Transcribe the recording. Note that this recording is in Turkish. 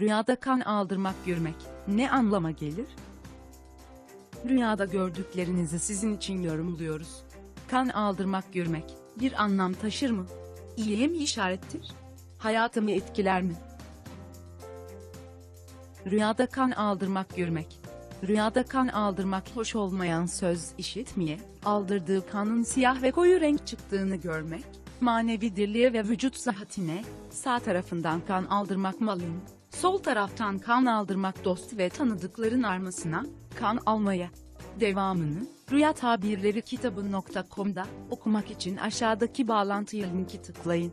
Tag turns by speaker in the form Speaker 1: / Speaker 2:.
Speaker 1: Rüyada kan aldırmak görmek ne anlama gelir? Rüyada gördüklerinizi sizin için yorumluyoruz. Kan aldırmak görmek bir anlam taşır mı? İyiye mi işarettir? Hayatımı etkiler mi? Rüyada kan aldırmak görmek. Rüyada kan aldırmak hoş olmayan söz işitmeye, aldırdığı kanın siyah ve koyu renk çıktığını görmek, manevi dirliğe ve vücut sıhhatine, sağ tarafından kan aldırmak malın, sol taraftan kan aldırmak dost ve tanıdıkların armasına, kan almaya. Devamını, Rüya Tabirleri kitabı.com'da okumak için aşağıdaki bağlantıya linki tıklayın.